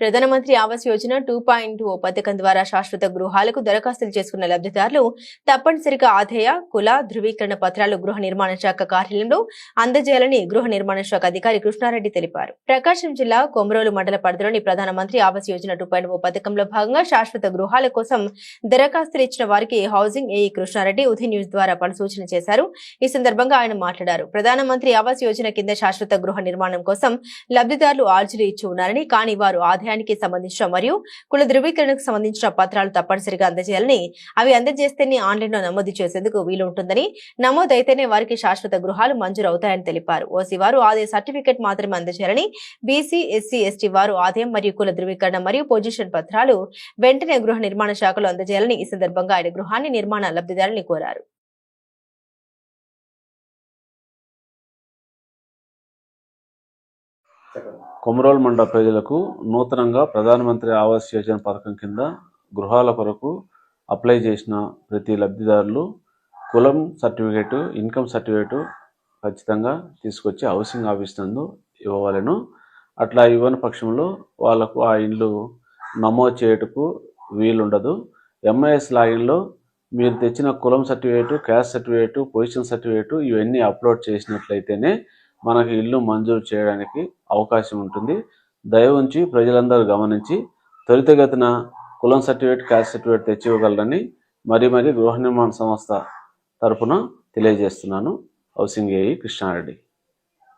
Pradhan Mantri Awas Yojana two point O పథకం ద్వారా శాశ్వత గృహాలకు దరఖాస్తులు చేసుకున్న లబ్ధిదారులు తప్పనిసరిగా ఆదాయ కుల ధృవీకరణ పత్రాలు గృహ నిర్మాణ శాఖ కార్యాలయంలో అందజేయాలని గృహ నిర్మాణ శాఖ అధికారి కృష్ణారెడ్డి తెలిపారు. ప్రకాశం జిల్లా కొమరోలు మండల పరిధిలోని Pradhan Mantri Awas Yojana two point O పథకంలో భాగంగా శాశ్వత గృహాల కోసం దరఖాస్తులు ఇచ్చిన వారికి housing AE Krishna Reddy Uday news ద్వారా పలు సూచన చేశారు. ఈ సందర్భంగా ఆయన మాట్లాడారు. ప్రధానమంత్రి ఆవాస్ యోజన కింద శాశ్వత గృహ నిర్మాణం కోసం లబ్ధిదారులు ఆర్జీలు ఇచ్చి ఉన్నారని కానీ వారు ఆదాయానికి సంబంధించిన మరియు కుల ధృవీకరణకు సంబంధించిన పత్రాలు తప్పనిసరిగా అందజేయాలని అవి అందజేస్తేనే ఆన్లైన్లో నమోదు చేసేందుకు వీలు ఉంటుందని నమోదైతేనే వారికి శాశ్వత గృహాలు మంజూరు అవుతాయని తెలిపారు. ఓసీ వారు ఆదాయ సర్టిఫికెట్ మాత్రమే అందజేయాలని బీసీ ఎస్సీ ఎస్టీ వారు ఆదాయం మరియు కుల ధృవీకరణ మరియు పొజిషన్ పత్రాలు వెంటనే గృహ నిర్మాణ శాఖలో అందజేయాలని ఈ సందర్భంగా ఆయన గృహాన్ని నిర్మాణ లబ్ధిదారుని కోరారు. కొమరోల్ మండల ప్రజలకు నూతనంగా ప్రధానమంత్రి ఆవాస్ యోజన పథకం కింద గృహాల కొరకు అప్లై చేసిన ప్రతి లబ్ధిదారులు కులం సర్టిఫికేటు ఇన్కమ్ సర్టిఫికేటు ఖచ్చితంగా తీసుకొచ్చి హౌసింగ్ ఆఫీస్ నందు ఇవ్వవలెను. అట్లా ఇవ్వని పక్షంలో వాళ్ళకు ఆ ఇల్లు నమోదు చేయుటకు వీలుండదు. ఎంఐఎస్ లాగిన్లో మీరు తెచ్చిన కులం certificate caste certificate position certificate ఇవన్నీ అప్లోడ్ చేసినట్లయితేనే మనకి ఇల్లు మంజూరు చేయడానికి అవకాశం ఉంటుంది. దయ ఉంచి ప్రజలందరూ గమనించి త్వరితగతిన కులం సర్టిఫికేట్ క్యాస్ట్ సర్టిఫికేట్ తెచ్చి ఇవ్వగలరని మరీ మరీ గృహ నిర్మాణ సంస్థ తరపున తెలియజేస్తున్నాను. Housing AE Krishna Reddy.